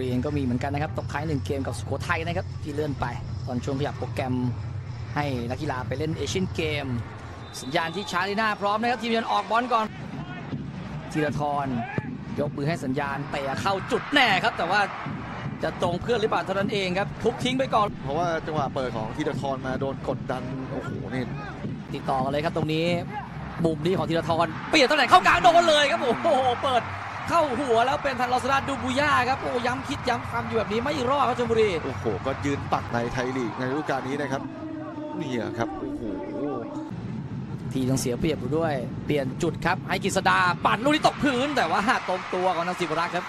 รีเองก็มีเหมือนกันนะครับตกค้างหนึ่งเกมกับสุโขทัยนะครับที่เลื่อนไป ตอนช่วงขยับโปรแกรมให้นักกีฬาไปเล่นเอเชียนเกม สัญญาณที่ชาลีน่าพร้อมนะครับทีมเยือนออกบอลก่อนธีรทรยกมือให้สัญญาณเตะเข้าจุดแน่ครับ แต่ว่าจะตรงเพื่อนหรือเปล่าเท่านั้นเองครับทุบทิ้งไปก่อน เพราะว่าจังหวะเปิดของธีรทรมาโดนกดดันโอ้โหนี่ติดต่อกันเลยครับตรงนี้มุมนี้ของธีรทรเปลี่ยนตำแหน่งเข้ากลางโดนเลยครับโอ้โหเปิด เข้าหัวแล้วเป็นทันลอสดาดูบุย่าครับโอ้ย้ำคิดย้ำทำอยู่แบบนี้ไม่รอดครับชลบุรีโอ้โหก็ยืนปักในไทยลีกในฤดูกาลนี้นะครับเนี่ยครับโอ้โหทีต้องเสียเปรียบอยู่ด้วย เปลี่ยนจุดครับให้กฤษดาปั่นลูกนี้ตกพื้น แต่ว่าตรงตัวของนางศิวรักษ์ครับ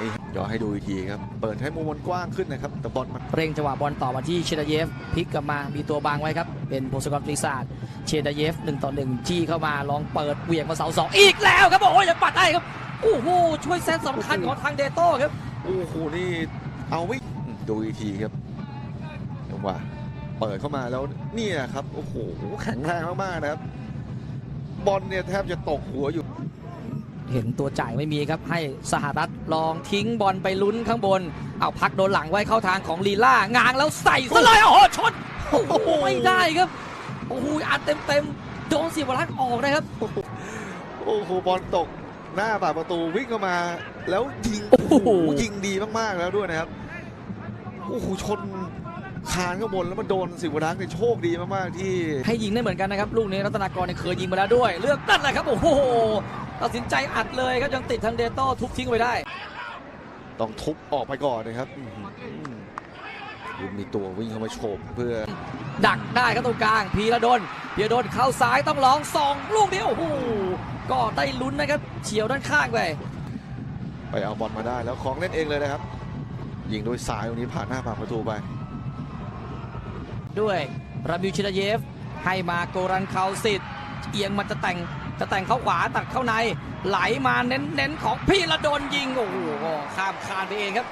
นี่ย้อนให้ดูอีกทีครับ เปิดให้มุมมันกว้างขึ้นนะครับ แต่บอลมันเร่งจังหวะบอลต่อมาที่เชดาเยฟพลิกกลับมา มีตัวบังไว้ครับ เป็นโพสกอตปริศาสเชดาเยฟหนึ่งต่อหนึ่งจี้เข้ามาลองเปิดเหวี่ยงมาเสาสองอีกแล้วครับ โอ้ยยังปัดได้ครับ โอ้โหช่วยเซตสำคัญของทางเดโต้ครับโอ้โหนี่เอาไม่อืมดูอีกทีครับจังหวะเปิดเข้ามาแล้วเนี่ยครับโอ้โหแข็งแรงมากๆนะครับ บอลเนี่ยแทบจะตกหัวอยู่ เห็นตัวจ่ายไม่มีครับ ให้สหรัฐลองทิ้งบอลไปลุ้นข้างบน เอาพักโดนหลังไว้เข้าทางของลีล่างางแล้วใส่ซะเลยโอ้โหชนโอ้โหไม่ได้ครับโอ้โหอัดเต็มเต็มๆโดนศิวรักษ์ออกนะครับ โอ้โหบอลตก หน้าปากประตูวิ่งเข้ามา แล้วยิงโอ้โหยิงดีมากๆแล้วด้วยนะครับโอ้โหชนคานข้างบนแล้วมันโดนสิวรักษ์เนี่ยโชคดีมากๆที่ ให้ยิงได้เหมือนกันนะครับ ลูกนี้รัตนากรเนี่ยเคยยิงมาแล้วด้วย เลือกนั่นแหละครับ โอ้โหตัดสินใจอัดเลยครับยังติดทางเดโต้ทุบทิ้งไว้ได้ ต้องทุบออกไปก่อนนะครับอื้อหือดูมีตัววิ่งเข้ามาโฉบเพื่อ ดักได้ครับตรงกลางพีระดนพีระดนเข้าซ้ายต้องลองสองลูกนี้โอ้โห ก็ได้ลุ้นนะครับเฉียวด้านข้างไป ไปเอาบอลมาได้แล้วของเล่นเองเลยนะครับ ยิงด้วยซ้ายตรงนี้ผ่านหน้าปากประตูไป ด้วยราบิวชิดาเยฟ ให้มาโกรันเคาสิทธิ์เอียงมันจะแต่งจะแต่งเข้าขวาตัดเข้าใน ไหลมาเน้นเน้นๆของพี่ระดนยิง โอ้โหข้ามคานไปเองครับ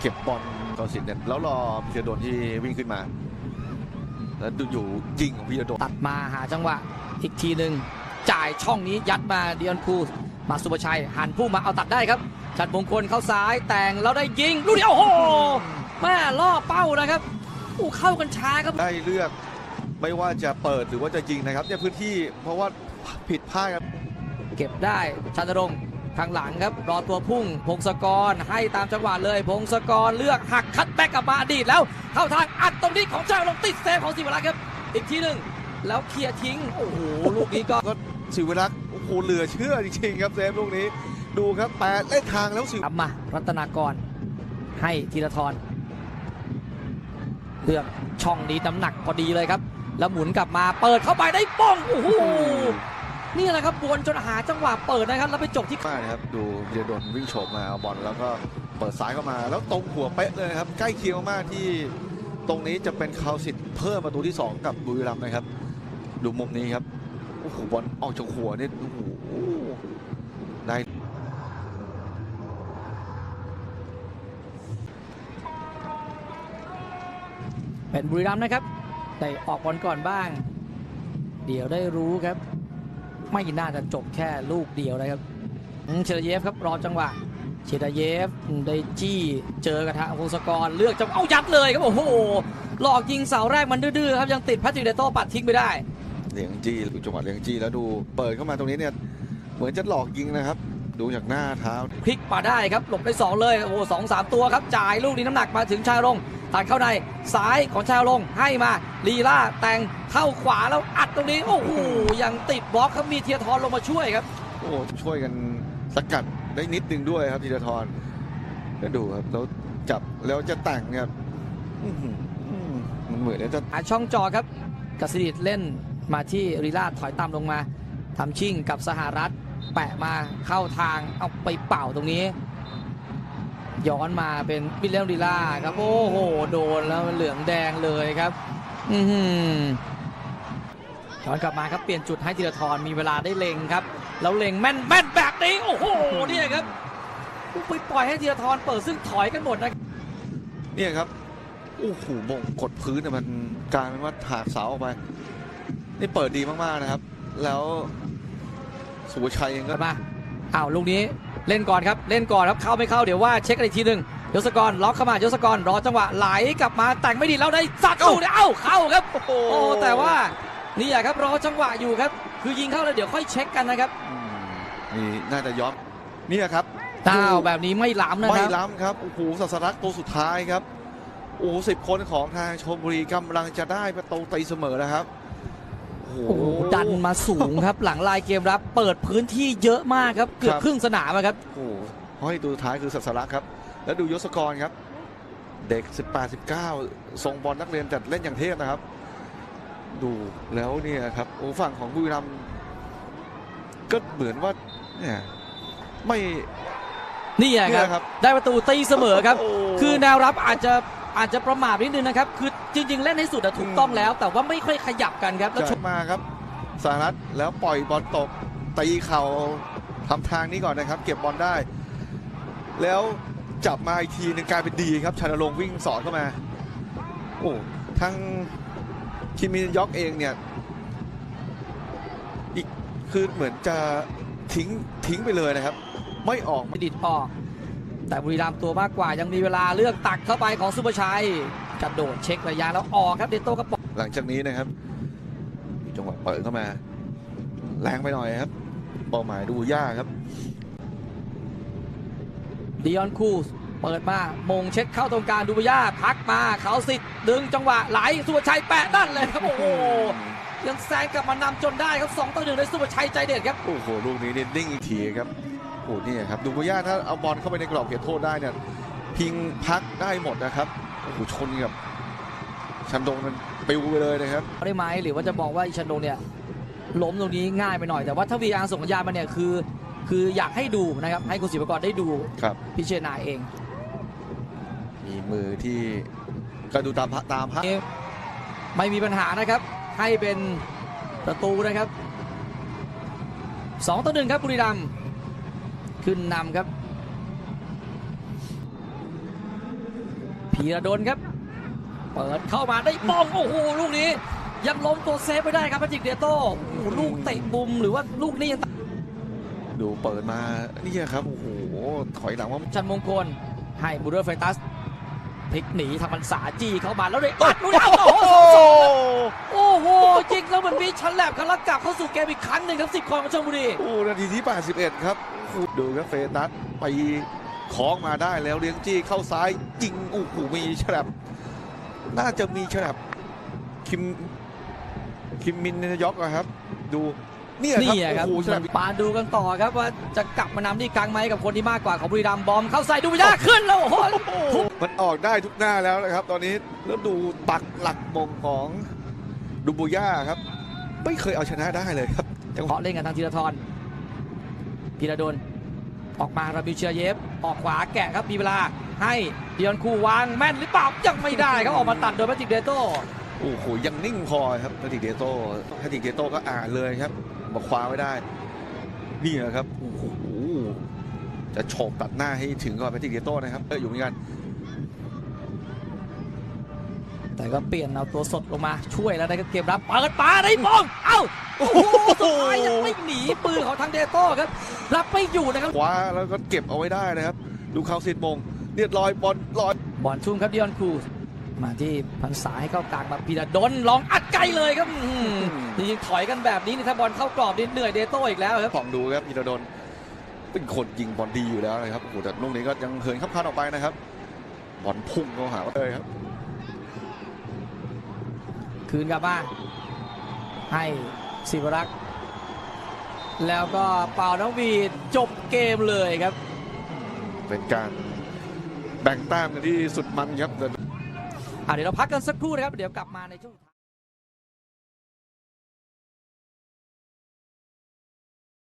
เก็บบอลกอสินเนี่ยแล้วรอพีระโดนที่วิ่งขึ้นมา แล้วดูอยู่ยิงของพีระโดนตัดมาหาจังหวะอีกทีหนึ่ง จ่ายช่องนี้ยัดมาเดียนคูมาสุภชัยหันผู้มาเอาตัดได้ครับชัดมงคลเข้าซ้ายแต่งแล้วได้ยิงลูกนี้โอ้โหแม่ล่อเป้านะครับอู้เข้ากันช้าครับได้เลือกไม่ว่าจะเปิดหรือว่าจะยิงนะครับเนี่ยพื้นที่เพราะว่าผิดพลาดครับเก็บได้ชันรงค์ทางหลังครับรอตัวพุ่งพงศกรให้ตามจังหวะเลย พงศกรเลือกหักคัดแบ็กกลับมาอดีตแล้ว เข้าทางอัดตรงนี้ของชางลงติดเซฟของศิวรักษ์ครับ อีกทีหนึ่ง แล้วเคลียร์ทิ้ง โอ้โห ลูกนี้ก็ก็สิวรักษ์โอ้โหเหลือเชื่อจริงๆครับเซฟลูกนี้ ดูครับแปดเล่นทางแล้วสิว ทำมา รัตนากร ให้ธีรทรเลือกช่องนี้น้ำหนักพอดีเลยครับ แล้วหมุนกลับมาเปิดเข้าไปได้ป้อง โอ้โห นี่แหละครับบวนจนหาจังหวะเปิดนะครับ แล้วไปจบที่ มากนะครับดูพีระโดนวิ่งโฉบมาเอาบอลแล้วก็เปิดซ้ายเข้ามา แล้วตรงหัวเป๊ะเลยนะครับ ใกล้เคียงมากๆที่ตรงนี้จะเป็นคาวสิทธิ์เพิ่มประตูที่ 2 กับบุรีรัมย์นะครับ ดูมุมนี้ครับโอ้โหบอลออกจากหัวเนี่ยโอ้โหได้เป็นบุรีรัมย์นะครับได้ออกบอลก่อนบ้าง เดี๋ยวได้รู้ครับ ไม่น่าจะจบแค่ลูกเดียวนะครับอืมเชดเยฟครับรอจังหวะเชดเยฟได้จี้เจอกระทะพงศกรเลือกจังเอายัดเลยครับโอ้โหหลอกยิงเสาแรกมันดื้อๆครับยังติดแพทริกเดโต้ปัดทิ้งไปได้ เลี้ยงจี้ดูจังหวะเลี้ยงจี้แล้วดูเปิดเข้ามาตรงนี้เนี่ยเหมือนจะหลอกยิงนะครับ ดูจากหน้าเท้าพลิกมาได้ครับหลบได้สองเลยโอ้โหสองสามตัวครับจ่ายลูกนี้น้ำหนักมาถึงชายรงค์ตัดเข้าในซ้ายของชายรงค์ให้มาลีล่าแต่งเข้าขวาแล้วอัดตรงนี้โอ้โหยังติดบล็อกครับมีเทียทรลงมาช่วยครับโอ้โหช่วยกันสกัดได้นิดนึงด้วยครับธีรทรแล้วดูครับแล้วจับแล้วจะแต่งเนี่ยอื้อหืออื้อมันเหมือนจะหาช่องจอครับกัสดิตเล่น มาที่รีลาดถอยต่ำลงมาทำชิ่งกับสหรัฐ แปะมาเข้าทางเอาไปเป่าตรงนี้ ย้อนมาเป็นวิลเลียมรีลาครับ โอ้โห โดนแล้วเหลืองแดงเลยครับ อือหือย้อนกลับมาครับเปลี่ยนจุดให้ธีรทรมีเวลาได้เล็งครับ แล้วเล็งแม่นแม่นแบบนี้โอ้โหเนี่ยครับไปปล่อยให้ธีรทรเปิดซึ่งถอยกันหมดนะเนี่ยครับโอ้โหมงกดพื้นเนี่ยมันกลายเป็นว่าถากเสาออกไป นี่เปิดดีมากๆนะครับ แล้วสุภชัยเองกก็ลับมาอ้าวลูกนี้เล่นก่อนครับเล่นก่อนครับเข้าไม่เข้าเดี๋ยวว่าเช็คกันอีกทีหนึ่งยศกรล็อกเข้ามายศกรรอจังหวะไหลกลับมาแต่งไม่ดีแล้วได้สัดลูกเนี่ยเอ้าเข้าครับโอ้โหโอ้แต่ว่านี่อะครับรอจังหวะอยู่ครับ คือยิงเข้าแล้วเดี๋ยวค่อยเช็คกันนะครับอืมนี่น่าจะย้อนเนี่ยครับต้าวแบบนี้ไม่ล้ำนะคไม่รับล้ำครับโอ้โหสัสลักตัวสุดท้ายครับโอ้สิบคนของทางชมบุรีกำลังจะได้ประตูตีเสมอแล้วครับ โอ้โหโอ้โหดันมาสูงครับ หลังลายเกมรับ เปิดพื้นที่เยอะมากครับ เกือบครับครึ่งสนามอะครับโอ้โหห้อยตัวสุดท้ายคือสัสลักครับ แล้วดูยศกรครับ เด็ก 18 19ทรงบอลนักเรียนจัดเล่นอย่างเทพนะครับ ดูแล้วเนี่ยครับโอ้ฝั่งของบุรีรัมย์ก็เหมือนว่าเนี่ยไม่นี่อะคเนี่รับยครับ ได้ประตูตีเสมอครับโโหคือแนวรับอาจจะ อาจจะประมาทนิดนึงนะครับ คือจริง ๆ เล่นให้สุดอะถูกต้องแล้ว แต่ว่าไม่ค่อยขยับกันครับ แล้วชจะมาครับสหรัฐแล้วปล่อยบอลตกตีเข่าทำทางนี้ก่อนนะครับ เก็บบอลได้ แล้วจับมาอีกทีหนึงกลายเป็นดีครับชานรงค์วิ่งสอนเข้ามาโอ้ทั้งคิมมินยอกเองเนี่ยอีกคือเหมือนจะทิ้งทิ้งไปเลยนะครับ ไม่ออกดิดออก แต่บุรีรัมย์ตัวมากกว่ายังมีเวลาเลือกตักเข้าไปของสุภชัยกระโดดเช็คระยะแล้วออกครับเดโต้กระป๋องหลังจากนี้นะครับมีจังหวะเปิดเข้ามา แรงไปหน่อยครับเป้าหมายดูยากครับดิออนคูสเปิดมามงเช็คเข้าตรงกลางดูบย่าพักมาเขาสิทธิ์ดึงจังหวะไหลสุภชัยแปะนั่นเลยครับโอ้โหยังแซงกลับมานำจนได้ครับ2ต่อ1ในสุภชัยใจเด็ดครับโอ้โหลูกนี้เนี่ยนิ่งอีกทีครับ โอ้โหนี่ครับดูบุย่าถ้าเอาบอลเข้าไปในกรอบเขตโทษได้เนี่ยพิงพักได้หมดนะครับโอ้โหชนกับชันดงมันปิวไปเลยนะครับได้ไหมหรือว่าจะบอกว่าอิชันโดงเนี่ยล้มตรงนี้ง่ายไปหน่อยแต่ว่าถ้าวีอาร์ส่งสัญญาณมาเนี่ยคือ คืออยากให้ดูนะครับให้คุณศิวกรได้ดูครับพิเชษณาเอง มีมือที่ก็ดูตามพระตามพระไม่มีปัญหานะครับ ให้เป็นประตูนะครับ2ต่อ1ครับบุรีรัมย์ ขึ้นนำครับพีระดนครับ เปิดเข้ามาได้ป้องโอ้โหลูกนี้ ยังล้มตัวเซฟไม่ได้ครับพาจิกเดียโต้โอ้โหลูกเตะบุมหรือว่าลูกนี้ยังดูเปิดมานี่ครับโอ้โหถอยหลังว่าชันมงคลให้บูเดอร์เฟตัสพลิกหนีทำมันสาจีเข้ามาแล้วเลยอัดลูกนี้เอาโอ้โห สองสองโอ้โหจริงแล้วเหมือนมีชันแลบกันแล้วกลับเข้าสู่เกมอีกครั้งหนึ่งครับสิบคนของชลบุรีโอ้นาทีที่ 81 ครับโอ้โหดูครับเฟตัสไปคล้องมาได้แล้วเลี้ยงจี้เข้าซ้ายยิงโอ้โหมีฉลับน่าจะมีฉลับคิมคิมมินยอกอะครับ ดูเนี่ยนี่อะคครัรับบโอ้โหฉลับปานดูกันต่อครับว่าจะกลับมานำที่ครั้งไหมกับคนที่มากกว่าของบุรีรัมย์บอมเข้าใส่ดูวิยาขึ้นแล้วโอ้โหมันออกได้ทุกหน้าแล้วนะครับ ตอนนี้แล้วดูปักหลักมงของ ดูบูย่าครับ ไม่เคยเอาชนะได้เลยครับจังหวะเพาะเล่นกันทางธีรทรพีระดนออกมาราบิวเชียเยฟออกขวาแกะครับมีเวลาให้เดียนคูวางแม่นหรือเปล่ายังไม่ได้ครับออกมาตัดโดยแมจิกเดโต้โอ้โหยังนิ่งพอครับแพทริกเดโต้แพทริกเดโต้ก็อ่านเลยครับมาคว้าไว้ได้นี่นะครับโอ้โหจะโฉบตัดหน้าให้ถึงก่อนแพทริกเดโต้นะครับเอออยู่เหมือนกัน แต่ก็เปลี่ยนเอาตัวสดลงมาช่วยแล้วนะครับเกมรับเปิดปาได้บองเอ้าโอ้โหสุดท้ายยังไม่หนีปืนของทางเดโต้ครับ รับไม่อยู่นะครับคว้าแล้วก็เก็บเอาไว้ได้นะครับ ดูเขาสิทธิ์มงเนี่ยลอยบอลลอยบอลชุ่มครับดิออนครูสมาที่พันษาให้เข้ากลางมาพีระดนลองอัดไกลเลยครับอื้อหือจริงๆถอยกันแบบนี้นี่ถ้าบอลเข้ากรอบนี่เหนื่อยเดโต้อีกแล้วครับของดูครับพีระดนเป็นคนยิงบอลดีอยู่แล้วนะครับโอ้โหแต่ลูกนี้ก็ยังเหินขับพานออกไปนะครับบอลพุ่งเข้าหาเลยครับ คืนกลับมาให้ศิวรักษ์แล้วก็เป่าน้องวีดจบเกมเลยครับ เป็นการแบ่งแต้มกันที่สุดมันครับ อะเดี๋ยวเราพักกันสักครู่นะครับ เดี๋ยวกลับมาในช่วงสุดท้าย